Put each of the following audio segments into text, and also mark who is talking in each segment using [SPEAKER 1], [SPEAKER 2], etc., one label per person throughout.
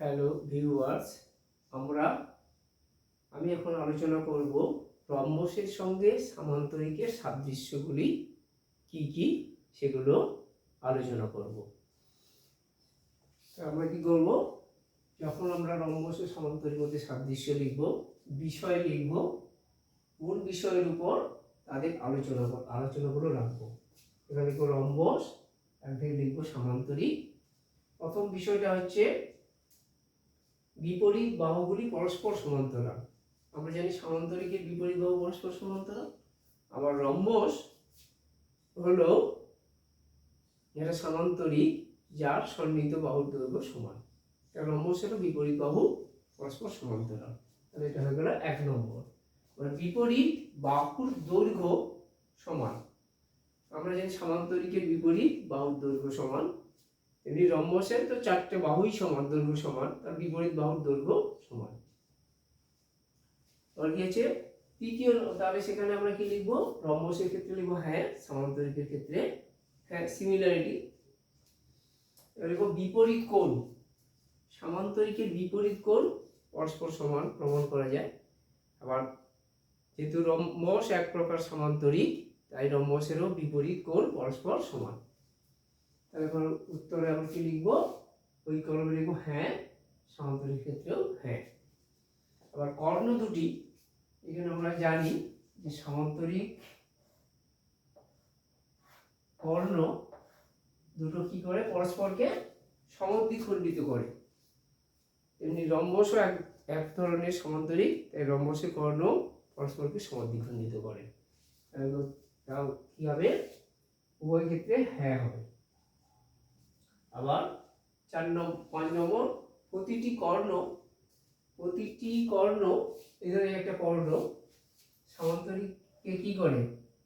[SPEAKER 1] Hello viewers আমরা, আমি এখন আলোচনা করব রম্বসের সঙ্গে সামান্তরিকের সাদৃশ্যগুলি কি কি সেগুলো আলোচনা করব। আমরা কি করব? যখন আমরা রম্বসের সামান্তরিক মধ্যে সাদৃশ্য লিখব, বিষয় লিখব, কোন বিষয়ের উপর তাদের আলোচনা, আলোচনাগুলো রাখব। এখানে লিখব রম্বস, এখান থেকে লিখব সামান্তরিক। প্রথম বিষয়টা হচ্ছে বিপরীত বাহুগুলি পরস্পর সমান্তরাল। আমরা জানি সামান্তরিকের বিপরীত বাহু পরস্পর সমান্তরাল। আবার রম্বস হলো যেটা সামান্তরিক, যার সন্নিহিত বাহুর দৈর্ঘ্য সমান। এটা হলো বিপরীত বাহু পরস্পর সমান্তরাল। তাহলে এটা হয়ে গেল এক নম্বর। বিপরীত বাহুর দৈর্ঘ্য সমান। আমরা জানি সামান্তরিকের বিপরীত বাহুর দৈর্ঘ্য সমান। এমনি রম্বসের তো চারটে বাহুই সমান, দৈর্ঘ্য সমান, তার বিপরীত বাহুর দৈর্ঘ্য সমান। এবার কি আছে? তৃতীয় তাহলে সেখানে আমরা কি লিখব? রম্বসের ক্ষেত্রে লিখব হ্যাঁ সামান্তরিকের ক্ষেত্রে হ্যাঁ সিমিলারিটি লিখব বিপরীত কোণ। সামান্তরিকের বিপরীত কোণ, পরস্পর সমান, প্রমাণ করা যায়। আবার যেহেতু রম্বস এক প্রকার সামান্তরিক, তাই রম্বসেরও বিপরীত কোণ, পরস্পর সমান। তাহলে এখন উত্তরে আমরা কি লিখব? ওই কলমে লিখব হ্যাঁ সামান্তরিক ক্ষেত্রেও হ্যাঁ। আবার কর্ণ দুটি, এখানে আমরা জানি যে সামান্তরিক কর্ণ দুটো কি করে? পরস্পরকে সমদ্বিখণ্ডিত করে। তেমনি রম্বসও এক এক ধরনের সমান্তরিক, তাই রম্বসের কর্ণ পরস্পরকে সমদ্বিখণ্ডিত করে। তাহলে তাও কি হবে? উভয় ক্ষেত্রে হ্যাঁ হবে। আবার চার নম্বর পাঁচ নম্বর, প্রতিটি কর্ণ প্রতিটি কর্ণ এখানে একটা কর্ণ সামান্তরিককে কি করে?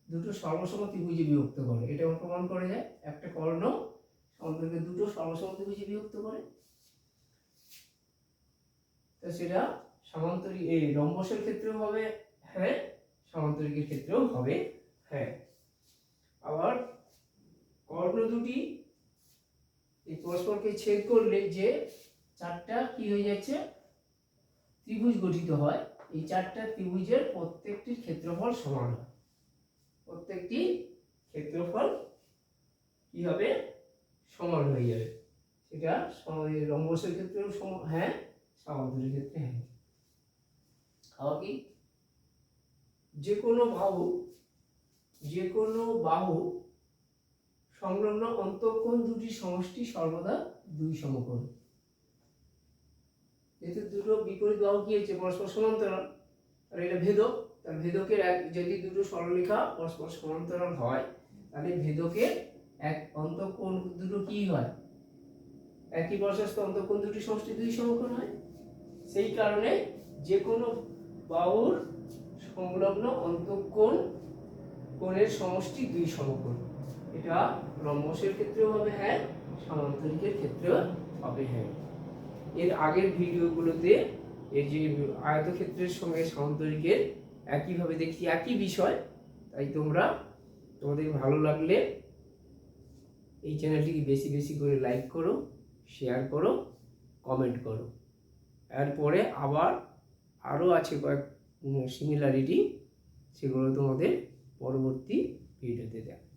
[SPEAKER 1] দুটো সর্বসম ত্রিভুজে বিভক্ত করে। এটা প্রমাণ করা যায়? একটা কর্ণ সামান্তরিককে দুটো সর্বসম ত্রিভুজে বিভক্ত করে। তো সেটা সামান্তরিক এই রম্বসের ক্ষেত্রেও হবে হ্যাঁ সামান্তরিকের ক্ষেত্রেও হবে হ্যাঁ। আবার কর্ণ দুটি এই পরস্পরকে ছেদ করলে যে চারটা কি হয়ে যাচ্ছে? ত্রিভুজ গঠিত হয়। এই চারটা ত্রিভুজের প্রত্যেকটির ক্ষেত্রফল সমান হয়। প্রত্যেকটি ক্ষেত্রফল কি হবে? সমান হয়ে যাবে। সেটা রম্বসের ক্ষেত্রেও সম- হ্যাঁ সামান্তরিক ক্ষেত্রে হ্যাঁ। আবার কি? যে কোনো বাহু, যে কোনো বাহু সংলগ্ন অন্তঃকোণ দুটি সমষ্টি সর্বদা দুই সমকোণ। যেহেতু দুটো বিপরীত বাহু কি পরস্পর সমান্তরাল। আর এটা ভেদক তার ভেদকের এক, যদি দুটো সরলরেখা পরস্পর সমান্তরাল হয়, তাহলে ভেদকের এক অন্তঃকোণ দুটো কি হয়? একই প্রশস্ত অন্তঃকোণ দুটি সমষ্টি দুই সমকোণ হয়। সেই কারণে যে কোনো বাহুর সংলগ্ন অন্তঃকোণ কোণের সমষ্টি দুই সমকোণ। এটা রম্বসের ক্ষেত্রেও হবে হ্যাঁ সামান্তরিকের ক্ষেত্রেও হবে হ্যাঁ। এর আগের ভিডিওগুলোতে এর যে আয়তক্ষেত্রের সঙ্গে সামান্তরিকের একইভাবে দেখি একই বিষয়, তাই তোমরা, তোমাদের ভালো লাগলে এই চ্যানেলটিকে বেশি বেশি করে লাইক করো, শেয়ার করো, কমেন্ট করো। এরপরে আবার আরও আছে কয়েক সিমিলারিটি সেগুলো তোমাদের পরবর্তী ভিডিওতে দেখ